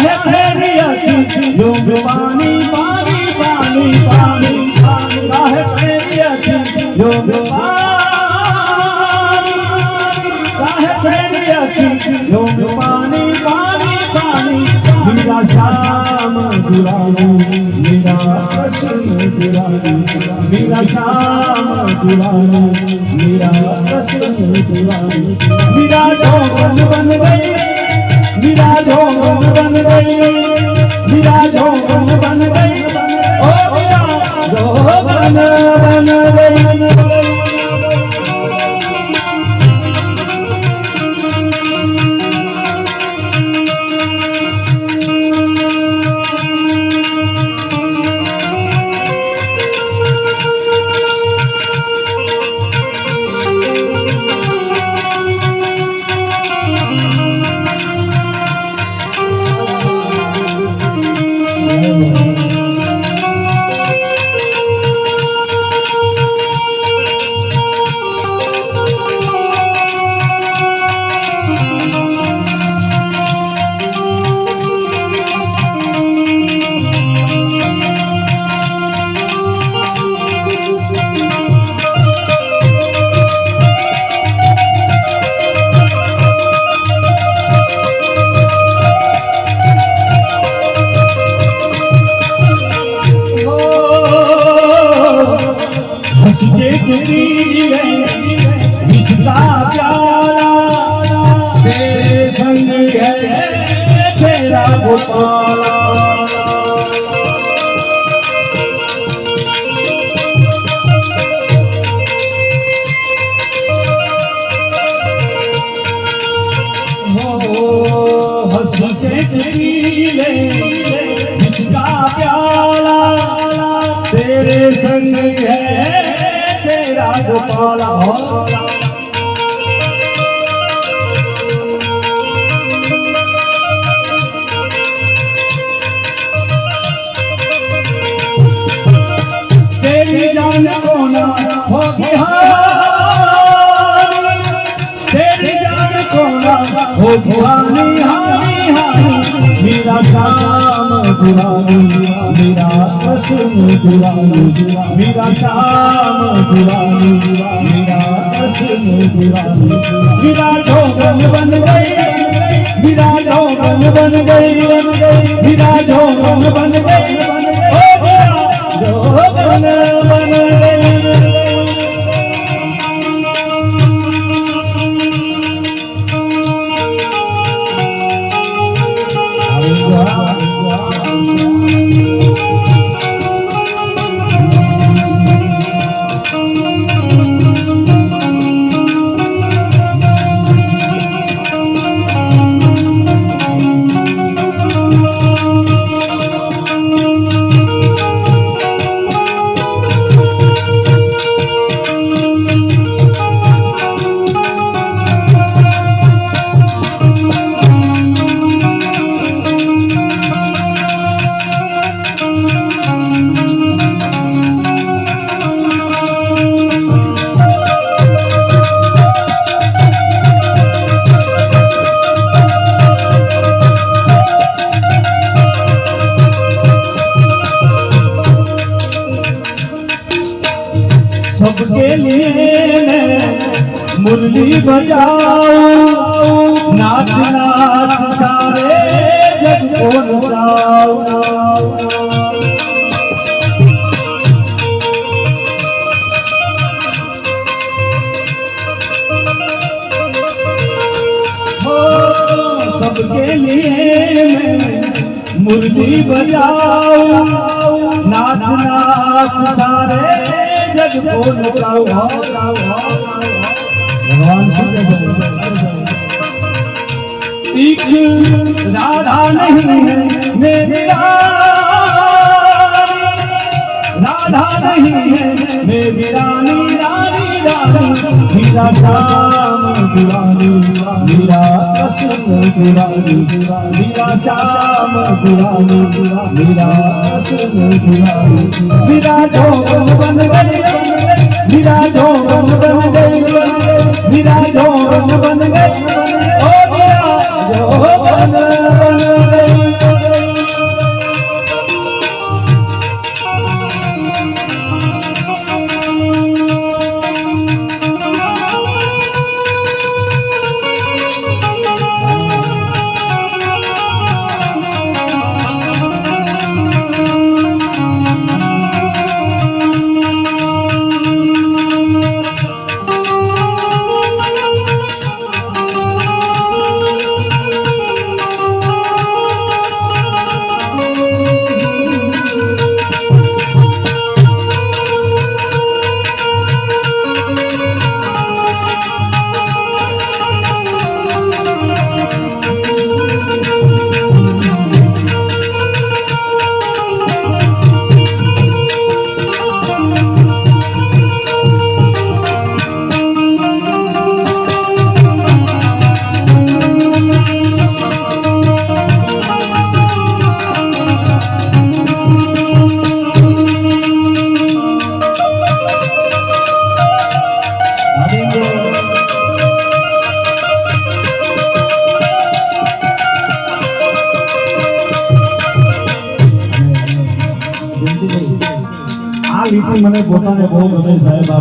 है खैरियत लोग पानी पानी पानी पानी। पानी है खैरियत लोग पानी मेरा मेरा मेरा मेरा बन बन तेरा गोपाला हंसते गिरी इसका प्याला तेरे संग है तेरा गोपाला हो भवानी हानी हानी मेरा काम भवानी मेरा कसम भवानी मेरा काम भवानी मेरा कसम भवानी मेरा धोगन बन गई मेरा धोगन बन गई मेरा धोगन बन गई मैं बजाओ। नाच नाच सारे जग को नचाऊं हो सबके लिए मैं मुरली बजाऊं नाच नाच सारे जग को नचाऊं एक राधा नहीं है मेरी राधा नहीं है मेरी रानी रानी रानी। मेरा श्याम दीवानी मेरा कृष्ण दीवानी। मेरा श्याम दीवानी मेरा कृष्ण दीवानी। मेरा जोगन बन गई પણ મને પોતાને બહુ ગમે સાહેબ આ